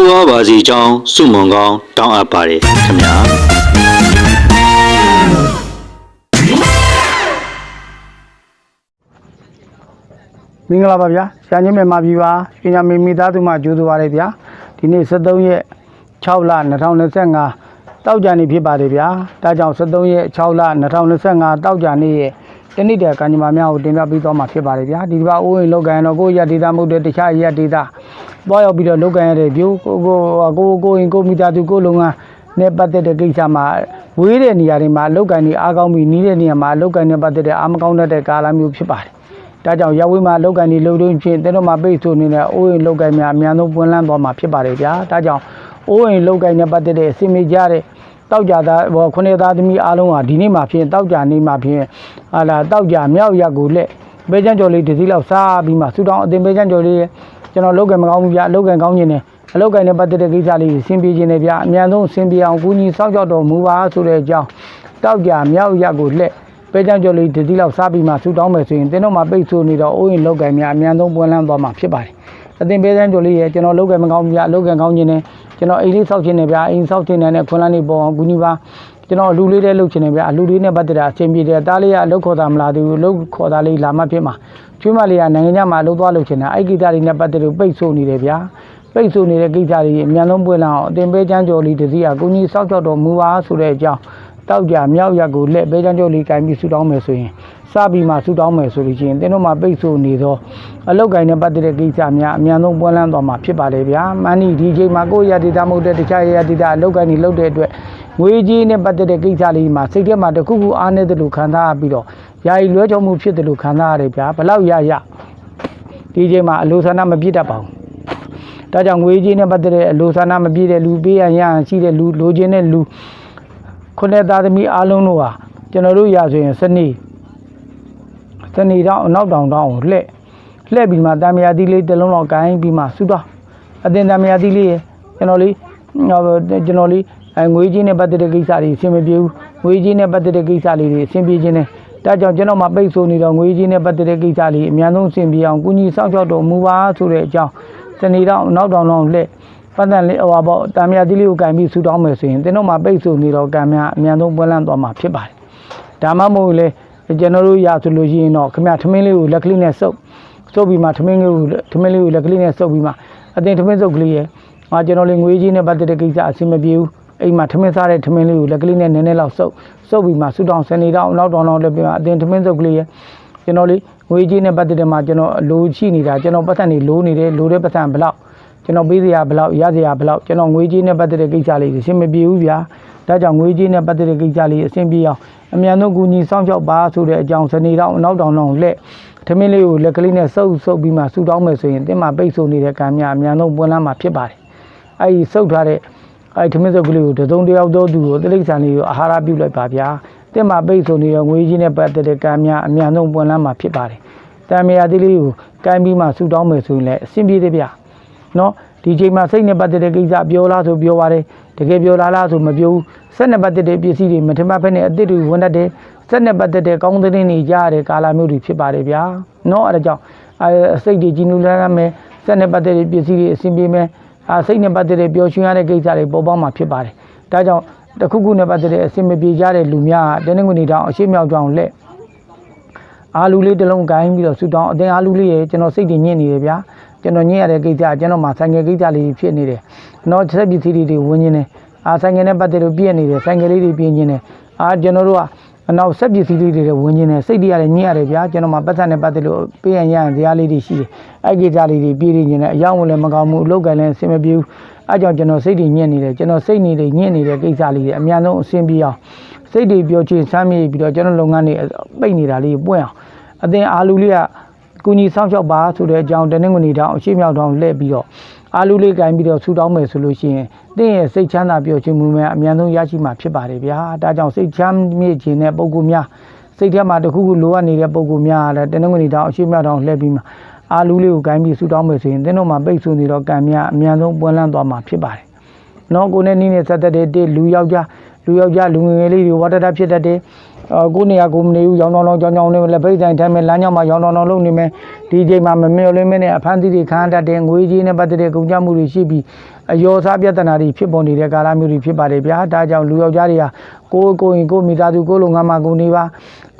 တိုးဝါပါစီကြောင်းစုမုံကောင်းတောင်းအပ်ပါတယ်ခင်ဗျာမင်္ဂလာပါဗျာဆရာကြီးမြန်မာပြည်ပါရှင်ညာမေမိသားစုမှကြိုးစားပါရဗျာဒီနေ့73ရက်6လ2025တောက်ကြနေ့ဖြစ်ပါတယ်ဗျာဒါကြောင့်73ရက်6လ2025တောက်ကြနေ့ရဲ့တနေ့တည်းကံကြမ္မာများကိုတင်ပြပေးသွားမှာဖြစ်ပါတယ်ဗျာဒီတစ်ပါအိုးအိမ်လောက်ကန်တော့ကိုယ့်ရက်ဒေတာမဟုတ်တဲ့တခြားရက်ဒေတာ သွားရောက်ပြီးတော့လောက်ကန်ရတဲ့ဗျိုးကိုကိုကိုကိုအိမ်ကိုမိသားစုကိုလုံငန်းနဲ့ပတ်သက်တဲ့ကိစ္စမှာဝေးတဲ့နေရာတွေမှာလောက်ကန်နေအားကောင်းပြီးနီးတဲ့နေရာမှာလောက်ကန်နဲ့ပတ်သက်တဲ့အားမကောင်းတဲ့ကာလမျိုးဖြစ်ပါတယ်ဒါကြောင့်ရဝေးမှာလောက်ကန်ဒီလုံတွင်းဖြင့်တဲတော့မှာပိတ်ဆိုနေတဲ့အိုးအိမ်လောက်ကန်များအများဆုံးပွင့်လန်းသွားမှာဖြစ်ပါတယ်ဗျာဒါကြောင့်အိုးအိမ်လောက်ကန်နဲ့ပတ်သက်တဲ့အစီအမေကြတဲ့တောက်ကြသားဘောခုနှစ်သားသမီးအားလုံးဟာဒီနေ့မှာဖြင့်တောက်ကြနေမှာဖြင့်ဟာလာတောက်ကြမြောက်ရက်ကိုလက်ဘေးချမ်းကျော်လေးတစ်စီးလောက်စားပြီးမှဆူတောင်းအတင်ဘေးချမ်းကျော်လေး ကျွန်တော်လောက်ကန်မကောင်းဘူးဗျာလောက်ကန်ကောင်းခြင်းနဲ့အလောက်ကန်နဲ့ပတ်သက်တဲ့ကိစ္စလေးဆင်ပြေခြင်းနဲ့ဗျာအများဆုံးဆင်ပြေအောင်ကူညီစောင့်ကြောက်တော်မူပါဆိုတဲ့အကြောင်းတောက်ကြမြောက်ရက်ကိုလက်ပဲကြံကြော်လေးဒီတိလောက်စားပြီးမှဆူတောင်းမယ်ဆိုရင်တင်းတော့မှပိတ်ဆိုနေတော့အိုးရင်လောက်ကံများအများဆုံးပွင့်လန်းသွားမှာဖြစ်ပါတယ်။အသင်ပဲကြံကြော်လေးရဲ့ကျွန်တော်လောက်ကံမကောင်းဘူးဗျာလောက်ကံကောင်းခြင်းနဲ့ကျွန်တော်အိမ်လေးဆောက်ခြင်းနဲ့ဗျာအိမ်ဆောက်ခြင်းနဲ့ခွန်လန်းလေးပေါ်အောင်ကူညီပါကျွန်တော်အလူလေးလေးလုပ်ခြင်းနဲ့ဗျာအလူလေးနဲ့ပတ်သက်တာအချင်းပြေတယ်တားလေးကအလုပ်ခေါ်တာမလားသေးဘူးလုပ်ခေါ်တာလေးလာမှဖြစ်မှာ ကျွေးမလေးကနိုင်ငံခြားမှာအလုပ်သွားလုပ်ခြင်းနဲ့အဲ့ကိစ္စတွေနဲ့ပတ်သက်လို့ပိတ်ဆိုနေတယ်ဗျာပိတ်ဆိုနေတဲ့ကိစ္စတွေအများဆုံးပွင့်လန်းအောင်အသင်ပဲကြံကြော်လေးတစ်စီးကကိုကြီးဆောက်ကြောက်တော်မူပါဆိုတဲ့အကြောင်းတောက်ကြမြောက်ရက်ကိုလက်ပဲချမ်းကျုပ်လေးကင်ပြီးဆူတောင်းမယ်ဆိုရင်စပြီးမှဆူတောင်းမယ်ဆိုလို့ရှိရင်တင်းတို့မှပိတ်ဆို့နေသောအလောက်ကင်နဲ့ပတ်သက်တဲ့ကိစ္စများအများဆုံးပွင့်လန်းသွားမှာဖြစ်ပါလေဗျာမန်နီဒီချိန်မှာကိုယ့်ရဒေတာမဟုတ်တဲ့တခြားရဒေတာအလောက်ကင်တွေလုပ်တဲ့အတွက် ငွေကြီးနဲ့ပတ်သက်တဲ့ကိစ္စလေးမှာစိတ်ထဲမှာတစ်ခုခုအားနေတယ်လို့ခံစားရပြီးတော့ယာယီလွဲချော်မှုဖြစ်တယ်လို့ခံစားရတယ်ဗျာဘလောက်ရရဒီချိန်မှာအလိုဆန္ဒမပြည့်တတ်ပါဘူးဒါကြောင့်ငွေကြီးနဲ့ပတ်သက်တဲ့အလိုဆန္ဒမပြည့်တဲ့လူပေးရန်ရန်ရှိတဲ့လူလိုချင်တဲ့လူခုနှစ်သားသမီးအားလုံးတို့ဟာကျွန်တော်တို့ရဆိုရင်စနေစနေတော့အနောက်တောင်တောင်ကိုလှဲ့လှဲ့ပြီးမှတာမယာသီးလေးတစ်လုံးလောက်ကိုင်းပြီးမှဆူတော့အတင်တာမယာသီးလေးရကျွန်တော်လေးဟိုကျွန်တော်လေး အဲငွေကြီးနဲ့ပတ်သက်တဲ့ကိစ္စတွေအဆင်မပြေဘူးငွေကြီးနဲ့ပတ်သက်တဲ့ကိစ္စလေးတွေအဆင်ပြေခြင်းနဲ့ဒါကြောင့်ကျွန်တော်မှပိတ်ဆိုနေတော့ငွေကြီးနဲ့ပတ်သက်တဲ့ကိစ္စလေးအများဆုံးအဆင်ပြေအောင်ကုညီစောင့်ရှောက်တော်မူပါဆိုတဲ့အကြောင်းစနေတော့နောက်တောင်တော့လက်ပတ်သက်လေးဟိုပါပေါ့တာမယာတိလေးကိုကင်ပြီးဆူတောင်းမယ်ဆိုရင်တင်းတို့မှာပိတ်ဆိုနေတော့ကံများအများဆုံးပွင့်လန်းသွားမှာဖြစ်ပါတယ်ဒါမှမဟုတ်လေကျွန်တော်တို့ရဆိုလို့ရှိရင်တော့ခမထမင်းလေးကိုလက်ကလေးနဲ့စုပ်စုပ်ပြီးမှထမင်းလေးကိုထမင်းလေးကိုလက်ကလေးနဲ့စုပ်ပြီးမှအတင်ထမင်းစုပ်ကလေးရဲ့ငါကျွန်တော်လေးငွေကြီးနဲ့ပတ်သက်တဲ့ကိစ္စအဆင်မပြေဘူး အိမ်မှာထမင်းစားတဲ့ထမင်းလေးကိုလက်ကလေးနဲ့နည်းနည်းလောက်စုပ်စုပ်ပြီးမှဆူတောင်းစနေတော့နောက်တောင်တော့လည်းပြီးမှအတင်ထမင်းစုပ်ကလေးရဲ့ကျွန်တော်လေးငွေကြီးနဲ့ပတ်သက်တဲ့မှာကျွန်တော်အလိုရှိနေတာကျွန်တော်ပတ်သက်နေလိုနေတယ်လိုတဲ့ပတ်သက်ဘယ်လောက်ကျွန်တော်ပေးစရာဘယ်လောက်ရစရာဘယ်လောက်ကျွန်တော်ငွေကြီးနဲ့ပတ်သက်တဲ့ကိစ္စလေးအဆင်မပြေဘူးဗျာဒါကြောင့်ငွေကြီးနဲ့ပတ်သက်တဲ့ကိစ္စလေးအဆင်ပြေအောင်အမြန်ဆုံးကူညီဆောင်ချောက်ပါဆိုတဲ့အကြောင်းစနေတော့နောက်တောင်တော့လက်ထမင်းလေးကိုလက်ကလေးနဲ့စုပ်စုပ်ပြီးမှဆူတောင်းမယ်ဆိုရင်တင်းမှာပိတ်ဆို့နေတဲ့ကံများအမြန်ဆုံးပွင့်လန်းမှာဖြစ်ပါတယ်အဲဒီစုပ်ထားတဲ့ အဲဒီထမင်းစုပ်ကလေးကိုတစ်စုံတစ်ယောက်သောသူကိုတိရစ္ဆာန်လေးကိုအာဟာရပြုလိုက်ပါဗျာတင်းမှာပိတ်ဆို့နေတဲ့ငွေကြီးနဲ့ပတ်သက်တဲ့ကံများအမြန်ဆုံးပွင့်လန်းမှာဖြစ်ပါတယ်တံမယာသေးလေးကိုကိုင်းပြီးမှဆူတောင်းမယ်ဆိုရင်လည်းအဆင်ပြေသေးဗျာနော်ဒီချိန်မှာစိတ်နဲ့ပတ်သက်တဲ့ကိစ္စပြောလားဆိုပြောပါတယ်တကယ်ပြောလားလားဆိုမပြောဘူးစက်နဲ့ပတ်သက်တဲ့ပစ္စည်းတွေမထင်မှတ်ဖက်နဲ့အစ်စ်တွေဝင်တတ်တယ်စက်နဲ့ပတ်သက်တဲ့ကောင်းသတင်းတွေကြားရတဲ့ကာလမျိုးတွေဖြစ်ပါတယ်ဗျာနော်အဲဒါကြောင့်အဲစိတ်တွေကြီးနူးလာရမယ်စက်နဲ့ပတ်သက်တဲ့ပစ္စည်းတွေအဆင်ပြေမယ် အာစိတ်နဲ့ပတ်သက်တဲ့ပျော်ရွှင်ရတဲ့ကိစ္စတွေပေါ်ပေါက်မှာဖြစ်ပါတယ်ဒါကြောင့်တစ်ခုခုနဲ့ပတ်သက်တဲ့အဆင်မပြေကြတဲ့လူများကတင်းနေငွေနေတောင်အရှိမြောက်ကြောင်လက်အာလူလေးတစ်လုံးကိုင်းပြီးတော့ဆူတောင်းအတင်အာလူလေးရေကျွန်တော်စိတ်တွေညစ်နေတယ်ဗျာကျွန်တော်ညစ်ရတဲ့ကိစ္စကျွန်တော်မှဆိုင်ငယ်ကိစ္စလေးဖြစ်နေတယ်။တော့ဆက်ပစ္စည်းတွေဝင်နေတယ်အာဆိုင်ကယ်နဲ့ပတ်သက်လို့ပြည့်နေတယ်ဆိုင်ကယ်လေးတွေပြင်နေတယ်အာကျွန်တော်တို့ကအ နောက်ဆက်ပစ္စည်းလေးတွေဝင်နေတယ်စိတ်တွေရတယ်ညစ်ရတယ်ဗျာကျွန်တော်မှပတ်သက်နဲ့ပတ်သက်လို့ပေးရန်ရန်ဇာတ်လေးတွေရှိတယ်အဲ့ဒီကြားလေးတွေပြည့်နေတယ်အယောင်ဝင်လည်းမကောင်းဘူးအလုပ်ကလည်းအဆင်မပြေဘူးအဲ့ကြောင့်ကျွန်တော်စိတ်တွေညစ်နေတယ်ကျွန်တော်စိတ်နေတွေညစ်နေတဲ့ကိစ္စလေးတွေအများဆုံးအဆင်ပြေအောင်စိတ်တွေပြောချင်စမ်းမြေပြီးတော့ကျွန်တော်လုပ်ငန်းတွေပိတ်နေတာလေးပွင့်အောင်အသင်အာလူလေးကကုညီဆောင်ရှောက်ပါဆိုတဲ့အကြောင်းတနင်္ဂနွေတောင်အရှိမြောက်တောင်လှည့်ပြီးတော့အာလူလေးကင်ပြီးတော့ဆူတောင်းမယ်ဆိုလို့ရှိရင် တင်းရဲ့စိတ်ချမ်းသာပျော်ရွှင်မှုများအများဆုံးရရှိမှာဖြစ်ပါတယ်ဗျာဒါကြောင့်စိတ်ချမ်းမြေ့ခြင်းတဲ့ပုံကူများစိတ်ထဲမှာတစ်ခုခုလိုအပ်နေတဲ့ပုံကူများလည်းတနင်္ဂနွေတောင်အရှိမြောက်တောင်လှည့်ပြီးမှအာလူလေးကိုကင်ပြီးဆူတောင်းမယ်ဆိုရင်တင်းတို့မှာပိတ်ဆိုနေတော့ကံများအများဆုံးပွင့်လန်းသွားမှာဖြစ်ပါတယ်နော်ကိုနဲ့နီးနဲ့ဆက်သက်တဲ့တေလူယောက်ျားလူယောက်ျားလူငယ်ငယ်လေးတွေဝါတတဖြစ်တတ်တယ်အော်ကိုနေရကိုမနေဘူးရောင်းတောင်းတောင်းကြောင်းကြောင်းနေလက်ပိတ်တိုင်းထိုင်မဲ့လမ်းကြောင်းမှာရောင်းတောင်းတောင်းလုပ်နေမယ်ဒီချိန်မှာမမျော်လင့်မနဲ့အဖမ်းသီးတွေခံရတတ်တဲ့ငွေကြီးနဲ့ပတ်သက်တဲ့ကုန်ကျမှုတွေရှိပြီး အယောစားပြဿနာတွေဖြစ်ပေါ်နေတဲ့ကာလမျိုးတွေဖြစ်ပါတယ်ဗျာဒါကြောင့်လူယောက်ျားတွေကကိုယ်ကိုယ်ရင်ကိုယ်မိသားစုကိုယ်လုံငန်းမှာကိုယ်နေပါ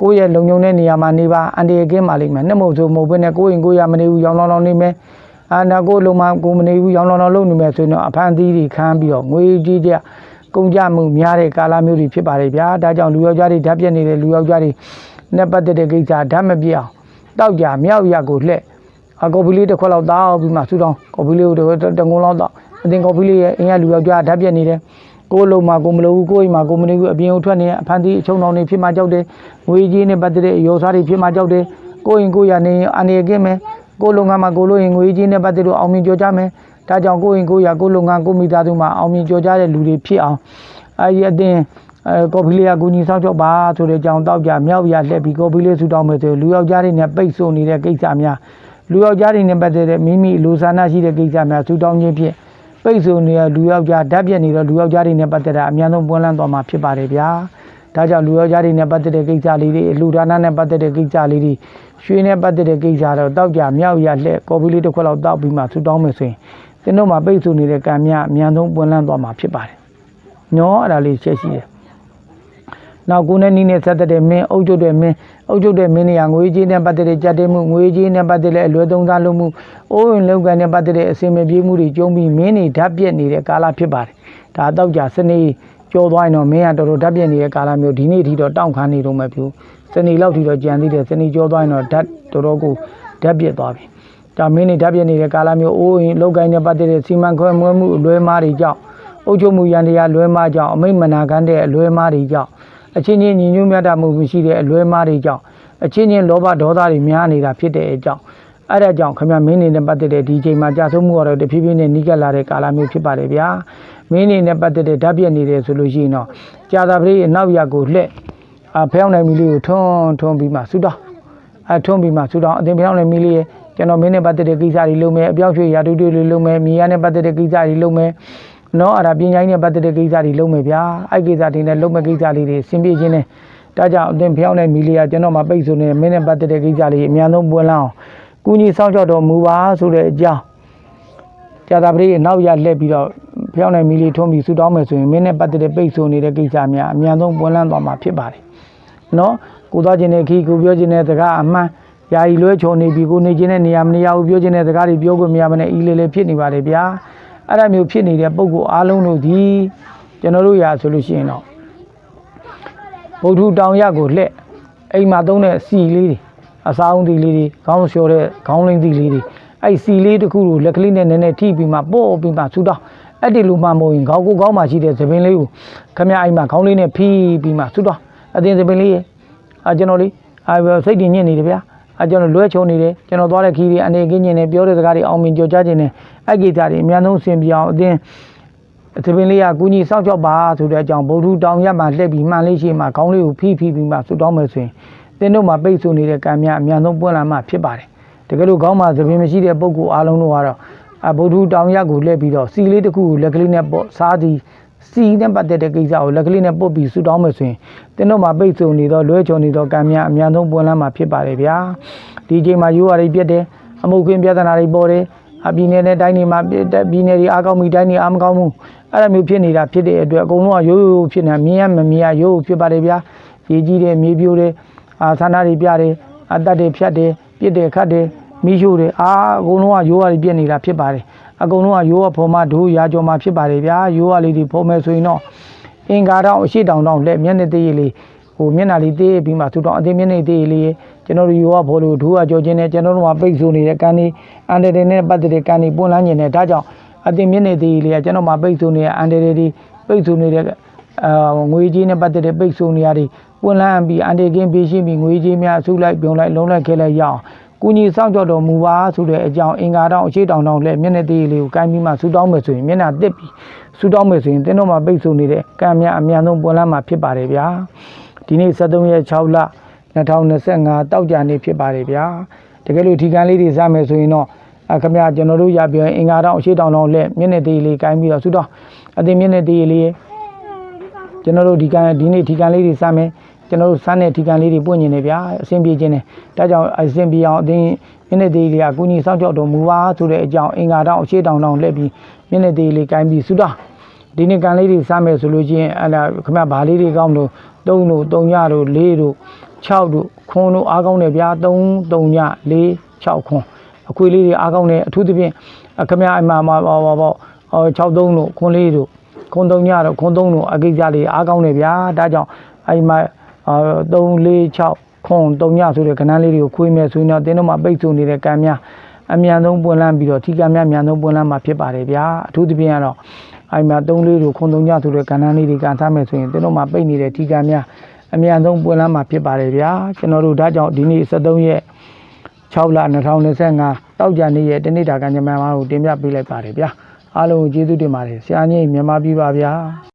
ကိုယ့်ရဲ့လုံခြုံတဲ့နေရာမှာနေပါအန်တီရကင်းပါလိမ့်မယ်နှစ်မို့ဆိုမဟုတ်ဘဲနဲ့ကိုယ်ရင်ကိုယ်ရမနေဘူးရောင်းတောင်းတောင်းနေမယ်အာနာကိုယ်လုံမှာကိုယ်မနေဘူးရောင်းတောင်းတောင်းလုပ်နေမယ်ဆိုရင်တော့အဖမ်းသီးတွေခံပြီးတော့ငွေကြီးတဲ့ကုန်ကြမှုများတဲ့ကာလမျိုးတွေဖြစ်ပါတယ်ဗျာဒါကြောင့်လူယောက်ျားတွေဓာတ်ပြက်နေတဲ့လူယောက်ျားတွေနဲ့ပတ်သက်တဲ့ကိစ္စဓာတ်မပြက်အောင်တောက်ကြမြောက်ရကိုလှည့်အကော်ပီလေးတစ်ခွက်လောက်တောက်ပြီးမှဆူတောင်းကော်ပီလေးကိုတငုံလောက်တောက် အတင်ကော်ပီလေးရဲ့အင်ရလူယောက်ျားဓာတ်ပြက်နေတယ်ကိုယ်လုံးမှာကိုမလို့ဘူးကိုယ်အိမ်မှာကိုမနေဘူးအပြင်ကိုထွက်နေအဖန်တီးအချုံတော်နေဖြစ်မှကြောက်တယ်ငွေကြီးနဲ့ပတ်သက်တဲ့အယောစားတွေဖြစ်မှကြောက်တယ်ကိုယ်ရင်ကိုယ်ရနေအနေကင်းမယ်ကိုယ်လုံးကမှကိုလို့ရင်ငွေကြီးနဲ့ပတ်သက်လို့အောင်မြင်ကြောကြမယ်ဒါကြောင့်ကိုယ်ရင်ကိုယ်ရကိုယ်လုံးကကိုမိသားစုမှာအောင်မြင်ကြောကြတဲ့လူတွေဖြစ်အောင်အဲဒီအတင်းအဲကော်ဖီလေးကကူညီဆောင်ချုပ်ပါဆိုတဲ့အကြောင်းတောက်ကြမြောက်ရလှည့်ပြီးကော်ဖီလေးဆူတောင်းမယ်ဆိုရင်လူယောက်ျားတွေနဲ့ပိတ်ဆို့နေတဲ့ကိစ္စများလူယောက်ျားတွေနဲ့ပတ်သက်တဲ့မိမိလူဆန္ဒရှိတဲ့ကိစ္စများဆူတောင်းခြင်းဖြင့် ပိတ်ဆို့နေတဲ့လူယောက်ျားဓာတ်ပြက်နေတဲ့လူယောက်ျားတွေနဲ့ပတ်သက်တာအများဆုံးပွင့်လန်းသွားမှာဖြစ်ပါတယ်ဗျာဒါကြောင့်လူယောက်ျားတွေနဲ့ပတ်သက်တဲ့ကိစ္စလေးတွေလူဒါနနဲ့ပတ်သက်တဲ့ကိစ္စလေးတွေရွှေနဲ့ပတ်သက်တဲ့ကိစ္စတော့တောက်ကြမြောက်ရလှည့်ကော်ဖီလေးတစ်ခွက်လောက်တောက်ပြီးမှဆူတောင်းမယ်ဆိုရင်သင်တို့မှာပိတ်ဆို့နေတဲ့ကံများအများဆုံးပွင့်လန်းသွားမှာဖြစ်ပါတယ်ညောအဲ့ဒါလေးချက်ရှိတယ်။ နောက်ကိုနဲ့နီးနဲ့ဆက်သက်တဲ့မင်းအုပ်ချုပ်တဲ့မင်းအုပ်ချုပ်တဲ့မင်းနေရာငွေကြေးနဲ့ပတ်သက်တဲ့ကြက်တဲမှုငွေကြေးနဲ့ပတ်သက်တဲ့အလွယ်သုံးစားလုပ်မှုအိုးဝင်လုပ်ကန်နဲ့ပတ်သက်တဲ့အစင်မပြေမှုတွေကျုံပြီးမင်းနေဓာတ်ပြက်နေတဲ့ကာလဖြစ်ပါတယ်။ဒါတော့ကြစနေကြောသွားရင်တော့မင်းကတော်တော်ဓာတ်ပြက်နေတဲ့ကာလမျိုးဒီနေ့ထိတော့တောင့်ခါနေတော့မှပြူစနေလောက်ထိတော့ကြံသေးတယ်စနေကြောသွားရင်တော့ဓာတ်တော်တော်ကိုဓာတ်ပြက်သွားပြီ။ဒါမင်းနေဓာတ်ပြက်နေတဲ့ကာလမျိုးအိုးဝင်လုပ်ကန်နဲ့ပတ်သက်တဲ့စီမံခွဲမွေးမှုအလွဲမားတွေကြောင့်အုပ်ချုပ်မှုရန်တရားလွဲမားကြောင့်အမိတ်မနာခံတဲ့အလွဲမားတွေကြောင့် အချင်းချင်းညီညွတ်မြတ်တာမှုမရှိတဲ့အလွဲမားတွေကြောင့်အချင်းချင်းလောဘဒေါသတွေများနေတာဖြစ်တဲ့အကြောင်းအဲ့ဒါကြောင့်ခမရမင်းနေနဲ့ပတ်သက်တဲ့ဒီချိန်မှာကြာဆုံးမှုကတော့တဖြည်းဖြည်းနဲ့နီးကပ်လာတဲ့ကာလမျိုးဖြစ်ပါတယ်ဗျာမင်းနေနဲ့ပတ်သက်တဲ့ဓာတ်ပြက်နေတယ်ဆိုလို့ရှိရင်တော့ကြာသာပရိအနောက်ရက်ကိုလှည့်အဖျောင်းနိုင်မီလေးကိုထွန်းထွန်းပြီးမှဆူတော့အထွန်းပြီးမှဆူတော့အတင်ဖျောင်းနိုင်မီလေးရဲ့ကျွန်တော်မင်းနဲ့ပတ်သက်တဲ့ကိစ္စတွေလုပ်မယ်အပြောက်ရွှေရာထူးတွေလုပ်မယ်မိရနဲ့ပတ်သက်တဲ့ကိစ္စတွေလုပ်မယ် နော်အဲ့ဒါပညာရေးနဲ့ပတ်သက်တဲ့ကိစ္စတွေလုပ်မယ်ဗျာအဲ့ကိစ္စတွေနဲ့လုပ်မဲ့ကိစ္စလေးတွေဆင်ပြေခြင်းနဲ့ဒါကြောင့်အတင်ဖျောင်းတဲ့မီလီယာကျွန်တော်မှပိတ်ဆိုနေမင်းနဲ့ပတ်သက်တဲ့ကိစ္စလေးအများဆုံးပွင့်လန်းအောင်ကုညီဆောင်ကြောက်တော်မူပါဆိုတဲ့အကြောင်းကြာတာပရိအနောက်ရလှည့်ပြီးတော့ဖျောင်းတဲ့မီလီထုံးပြီးဆူတောင်းမယ်ဆိုရင်မင်းနဲ့ပတ်သက်တဲ့ပိတ်ဆိုနေတဲ့ကိစ္စများအများဆုံးပွင့်လန်းသွားမှာဖြစ်ပါတယ်နော်ကိုသွားခြင်းတဲ့ခီကိုပြောခြင်းတဲ့စကားအမှန်ယာယီလွဲချုံနေပြီကိုနေခြင်းတဲ့နေရာမနေရဘူးပြောခြင်းတဲ့စကားတွေပြောခွင့်မရမနဲ့အီလေးလေးဖြစ်နေပါတယ်ဗျာ အဲ့ဒါမျိုးဖြစ်နေတဲ့ပုံကိုအားလုံးတို့ဒီကျွန်တော်တို့ရာဆိုလို့ရှိရင်တော့ဗုဒ္ဓတောင်ရကိုလှက်အိမ်မှာသုံးတဲ့စီလေးတွေအစားအုံးသီလေးတွေခေါင်းလျှော်တဲ့ခေါင်းလိမ့်သီလေးတွေအဲ့စီလေးတစ်ခုကိုလက်ကလေးနဲ့နည်းနည်းထိပြီးမှပို့ပြီးမှဆူတောင်းအဲ့ဒီလိုမှမဟုတ်ရင်ခေါင်းကိုခေါင်းမှာရှိတဲ့သပင်လေးကိုခမရအိမ်မှာခေါင်းလေးနဲ့ဖိပြီးမှဆူတောင်းအတင်းသပင်လေးရဲ့အာကျွန်တော်လေးအာစိတ်တည်ညစ်နေတယ်ဗျာအဲကျွန်တော်လွဲချုံနေတယ်ကျွန်တော်သွားတဲ့ခီးတွေအနေကင်းနေတယ်ပြောတဲ့စကားတွေအောင်မြင်ကြော်ကြားခြင်းနဲ့ အဲ့ကိစ္စတွေအများဆုံးအဆင်ပြေအောင်အတင်းသပင်လေးကကူညီစောင့်ရှောက်ပါဆိုတဲ့အကြောင်းဗုဒ္ဓတောင်ရမှာလှည့်ပြီးမှန်လေးရှိမှခေါင်းလေးကိုဖိဖိပြီးမှဆူတောင်းမယ်ဆိုရင်တင်းတို့မှာပိတ်ဆို့နေတဲ့ကံများအများဆုံးပွင့်လာမှဖြစ်ပါတယ်တကယ်လို့ခေါင်းမှာသပင်မရှိတဲ့ပုံကူအားလုံးတို့ကတော့အဗုဒ္ဓတောင်ရကိုလှည့်ပြီးတော့စီလေးတစ်ခုကိုလက်ကလေးနဲ့ပေါ့စားသည်စီနဲ့ပတ်သက်တဲ့ကိစ္စကိုလက်ကလေးနဲ့ပုတ်ပြီးဆူတောင်းမယ်ဆိုရင်တင်းတို့မှာပိတ်ဆို့နေတော့လွဲချုံနေတော့ကံများအများဆုံးပွင့်လာမှဖြစ်ပါတယ်ဗျာဒီချိန်မှာရိုးရာတွေပြတ်တယ်အမှုခင်းပြဿနာတွေပေါ်တယ် အပြည်နယ်နဲ့တိုင်းတွေမှာပြည်နယ်တွေအားကောင်းပြီတိုင်းတွေအားမကောင်းဘူးအဲ့လိုမျိုးဖြစ်နေတာဖြစ်တဲ့အတွက်အကုန်လုံးကရိုးရိုးဖြစ်နေမြင်ရမမြင်ရရိုးဖြစ်ပါတယ်ဗျာရေကြီးတယ်မြေပြိုတယ်အာဆန္ဒတွေပြတယ်အသက်တွေဖြတ်တယ်ပြစ်တယ်ခတ်တယ်မိရှုတယ်အာအကုန်လုံးကရိုးရာတွေပြည့်နေတာဖြစ်ပါတယ်အကုန်လုံးကရိုးကဖော်မဒိုးရာကျော်မှာဖြစ်ပါတယ်ဗျာရိုးကလေးဒီဖော်မယ်ဆိုရင်တော့အင်္ဂါတောင်အရှိတောင်တောင်လက်မျက်နှာသေးလေးဟို မျက်နှာလေးသေးပြီးမှသူတောင်အသေးမျက်နှာသေးလေးကျွန်တော်တို့ရိုးကဖော်လို့ဒိုးကကြော်ခြင်းနဲ့ကျွန်တော်တို့ကပိတ်ဆိုနေတဲ့ကန်ဒီအန်တရနဲ့ပတ်သက်တဲ့ကန်ဒီပွင့်လန်းခြင်းနဲ့ဒါကြောင့်အသေးမျက်နှာသေးလေးကကျွန်တော်မှပိတ်ဆိုနေတဲ့အန်တရဒီပိတ်ဆိုနေတဲ့အာငွေကြီးနဲ့ပတ်သက်တဲ့ပိတ်ဆိုနေရတွေပွင့်လန်းပြီးအန်တကင်းပေးရှင်းပြီးငွေကြီးများအစုလိုက်ပြုံလိုက်လုံးလိုက်ခဲလိုက်ရအောင်ကုညီစောင့်ကြောက်တော်မူပါဆိုတဲ့အကြောင်းအင်္ဂါတောင်အရှိတောင်တောင်လက်မျက်နှာသေးလေးကိုကိုင်းပြီးမှဆူတောင်းမယ်ဆိုရင်မျက်နှာတစ်ပြီးဆူတောင်းမယ်ဆိုရင်တင်းတော်မှာပိတ်ဆိုနေတဲ့ကံမြအမြန်ဆုံးပွင့်လန်းမှာဖြစ်ပါတယ်ဗျာ ဒီနေ့73ရက်6လ2025တောက်ကြနေ့ဖြစ်ပါတယ်ဗျာတကယ်လို့ဒီကံလေးတွေစမယ်ဆိုရင်တော့အခမကျွန်တော်တို့ရပြောရင်အင်္ဂါတောင်အရှိတောင်တောင်လက်မျက်နှာသေးလေးကိုင်းပြီးတော့ဆူတောင်းအသိမျက်နှာသေးလေးကျွန်တော်တို့ဒီကံဒီနေ့ဒီကံလေးတွေစမ်းမယ်ကျွန်တော်တို့စမ်းတဲ့ဒီကံလေးတွေပွင့်နေတယ်ဗျာအဆင်ပြေခြင်းနဲ့ဒါကြောင့်အဆင်ပြေအောင်အတင်းမျက်နှာသေးလေးကကုညီစောင့်ကြောက်တော်မူပါဆိုတဲ့အကြောင်းအင်္ဂါတောင်အရှိတောင်တောင်လှည့်ပြီးမျက်နှာသေးလေးကိုင်းပြီးဆုတောင်း ဒီနေ့ကံလေးတွေစမ်းမယ်ဆိုလို့ချင်းအဲ့ဒါခင်ဗျဘာလေးတွေကောင်းလို့3တို့3ညတို့4တို့6တို့ခွန်းတို့အားကောင်းတယ်ဗျာ3 3ည4 6ခွန်းအခွေလေးတွေအားကောင်းတယ်အထူးသဖြင့်ခင်ဗျအမှမှာပေါ့ပေါ့ပေါ့63တို့ခွန်းလေးတို့ခွန်သုံးညတော့ခွန်သုံးတို့အကိစ္စလေးအားကောင်းတယ်ဗျာဒါကြောင့်အဲဒီမှာ3 4 6ခွန်3ညဆိုတဲ့ကဏ္ဍလေးတွေကိုခွေးမဲ့ဆိုရင်တော့တင်းတို့မှာပိတ်ဆိုနေတဲ့ကံများအမြန်ဆုံးပွင့်လန်းပြီးတော့ထီကံများအမြန်ဆုံးပွင့်လန်းမှာဖြစ်ပါတယ်ဗျာအထူးသဖြင့်ကတော့ အဲဒီမှာ3 4တို့ခွန်3ညဆိုတဲ့ကဏ္ဍလေးတွေကန်ထားမယ်ဆိုရင်တင်းတို့မှာပိတ်နေတဲ့ထီကံများအမြန်ဆုံးပွင့်လန်းမှာဖြစ်ပါတယ်ဗျာကျွန်တော်တို့ဒါကြောင့်ဒီနေ့73ရက်6လ2025တောက်ကြနေ့ရဲ့တနေ့တာကံကြမ္မာကိုတင်ပြပေးလိုက်ပါတယ်ဗျာအားလုံးကိုကျေးဇူးတင်ပါတယ်ဆရာကြီးမြန်မာပြည်ပါဗျာ